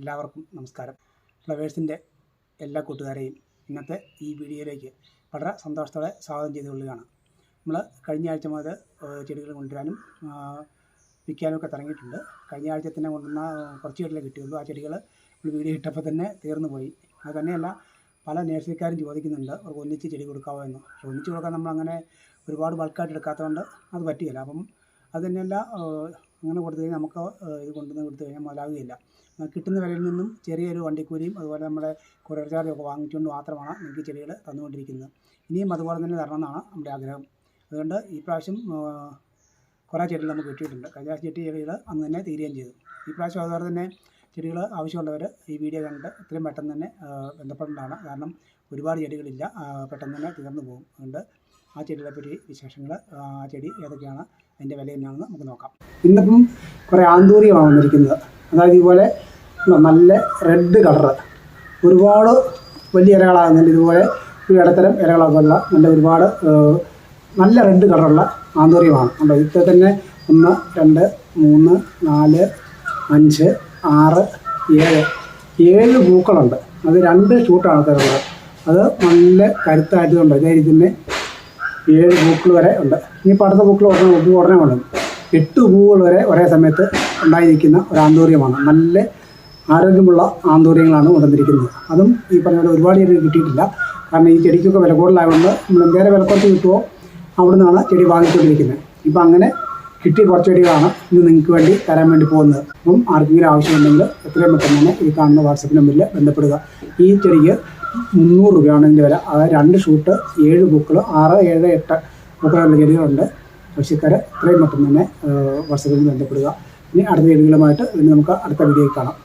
എല്ലാവർക്കും നമസ്കാരം. ഫ്ലവേഴ്സിന്റെ എല്ലാ കൂട്ടുകാരെയും ഇന്നത്തെ ഈ വീഡിയോയിലേക്ക് വളരെ സന്തോഷത്തോടെ സ്വാഗതം ചെയ്തുകൊള്ളുകയാണ്. നമ്മൾ കഴിഞ്ഞ ആഴ്ച മുതൽ ചെടികൾ കൊണ്ടുവരാനും വിൽക്കാനുമൊക്കെ തുടങ്ങിയിട്ടുണ്ട്. കഴിഞ്ഞ ആഴ്ച തന്നെ കൊണ്ടുവന്ന കുറച്ച് ചെടികളെ കിട്ടിയുള്ളൂ. ആ ചെടികൾ നമ്മൾ വീഡിയോ ഇട്ടപ്പോൾ തന്നെ തീർന്നു പോയി. അത് തന്നെയല്ല പല നേഴ്സറിക്കാരും ചോദിക്കുന്നുണ്ട് അവർക്ക് ഒന്നിച്ച് ചെടി കൊടുക്കാമോ എന്ന്? പക്ഷെ ഒന്നിച്ച് കൊടുക്കാൻ നമ്മൾ അങ്ങനെ ഒരുപാട് ബൾക്കായിട്ട് എടുക്കാത്തതുകൊണ്ട് അത് പറ്റുകയില്ല അപ്പം അത് തന്നെയല്ല അങ്ങനെ കൊടുത്തു കഴിഞ്ഞാൽ നമുക്ക് ഇത് കൊണ്ടുവന്ന് കൊടുത്തു കഴിഞ്ഞാൽ മുതലാകുകയില്ല കിട്ടുന്ന വിലയിൽ നിന്നും ചെറിയൊരു വണ്ടിക്കൂലിയും അതുപോലെ നമ്മുടെ കൊറിയർ ചാർജും ഒക്കെ വാങ്ങിച്ചുകൊണ്ട് മാത്രമാണ് നിങ്ങൾക്ക് ചെടികൾ തന്നുകൊണ്ടിരിക്കുന്നത്. ഇനിയും അതുപോലെ തന്നെ തരണമെന്നാണ് നമ്മുടെ ആഗ്രഹം. അതുകൊണ്ട് ഈ പ്രാവശ്യം കുറേ ചെടികൾ നമുക്ക് കിട്ടിയിട്ടുണ്ട് കഴിഞ്ഞ പ്രാവശ്യം ചെട്ടി ചെടികൾ അന്ന് തന്നെ തീരുകയും ചെയ്തു. ഈ പ്രാവശ്യം അതുപോലെ തന്നെ ചെടികൾ ആവശ്യമുള്ളവർ ഈ വീഡിയോ കണ്ടിട്ട് എത്രയും പെട്ടെന്ന് തന്നെ ബന്ധപ്പെടേണ്ടതാണ്. കാരണം ഒരുപാട് ചെടികളില്ല പെട്ടെന്ന് തന്നെ തീർന്നു പോകും. അതുകൊണ്ട് ആ ചെടികളെ പറ്റി വിശേഷങ്ങൾ ആ ചെടി ഏതൊക്കെയാണ് അതിന്റെ വില എന്നാണെന്ന് നമുക്ക് നോക്കാം. ഇന്നിപ്പം കുറേ ആന്തൂറിയമാണ് വന്നിരിക്കുന്നത്. അതായത് ഇതുപോലെ നല്ല റെഡ് കളറ് ഒരുപാട് വലിയ ഇലകളാകുന്നുണ്ട് ഇതുപോലെ ഒരു ഇടത്തരം ഇലകളൊക്കെയുള്ള നല്ല ഒരുപാട് നല്ല റെഡ് കളറുള്ള ആന്തോറിയമാണ് കണ്ടോ? ഇതിൽ തന്നെ ഒന്ന് രണ്ട് മൂന്ന് നാല് അഞ്ച് ആറ് ഏഴ്. ഏഴ് പൂക്കളുണ്ട്. അത് രണ്ട് ഷൂട്ടാണ് തരുന്നത്. അത് നല്ല കരുത്തായതുകൊണ്ട് ഇതേ ഇതിന്റെ ഏഴ് പൂക്കൾ വരെ ഉണ്ട്. ഇനിയിപ്പോൾ അടുത്ത പൂക്കൾ ഉടനെ പൂ ഉടനെ വേണം എട്ട് പൂവുകൾ വരെ ഒരേ സമയത്ത് ഉണ്ടായിരിക്കുന്ന ഒരു ആന്തോറിയമാണ്. നല്ല ആരോഗ്യമുള്ള ആന്തൂര്യങ്ങളാണ് കൊണ്ടുവന്നിരിക്കുന്നത് അതും ഈ പറഞ്ഞ ഒരുപാട് ചെടി കിട്ടിയിട്ടില്ല. കാരണം ഈ ചെടിക്കൊക്കെ വില കൂടുതലായതുകൊണ്ട് നമ്മൾ എന്തേലും വില കുറച്ച് കിട്ടുമോ അവിടെ നിന്നാണ് ചെടി വാങ്ങിക്കൊണ്ടിരിക്കുന്നത്. ഇപ്പം അങ്ങനെ കിട്ടിയ കുറച്ച് ചെടികളാണ് ഇന്ന് നിങ്ങൾക്ക് വേണ്ടി തരാൻ വേണ്ടി പോകുന്നത്. അപ്പം ആർക്കെങ്കിലും ആവശ്യമുണ്ടെങ്കിൽ എത്രയും പെട്ടെന്ന് തന്നെ ഈ കാണുന്ന വാട്സപ്പ് നമ്പറിൽ ബന്ധപ്പെടുക. ഈ ചെടിക്ക് മുന്നൂറ് രൂപയാണ് ഇതിന്റെ വില. അതായത് രണ്ട് ഷൂട്ട് ഏഴ് പൂക്കൾ ആറ് ഏഴ് എട്ട് പൂക്കളുള്ള ചെടികളുണ്ട്. ആവശ്യക്കാർ എത്രയും പെട്ടെന്ന് തന്നെ വാട്സപ്പിൽ ബന്ധപ്പെടുക. ഇനി അടുത്ത ചെടികളുമായിട്ട് നമുക്ക് അടുത്ത വീഡിയോയിൽ കാണാം.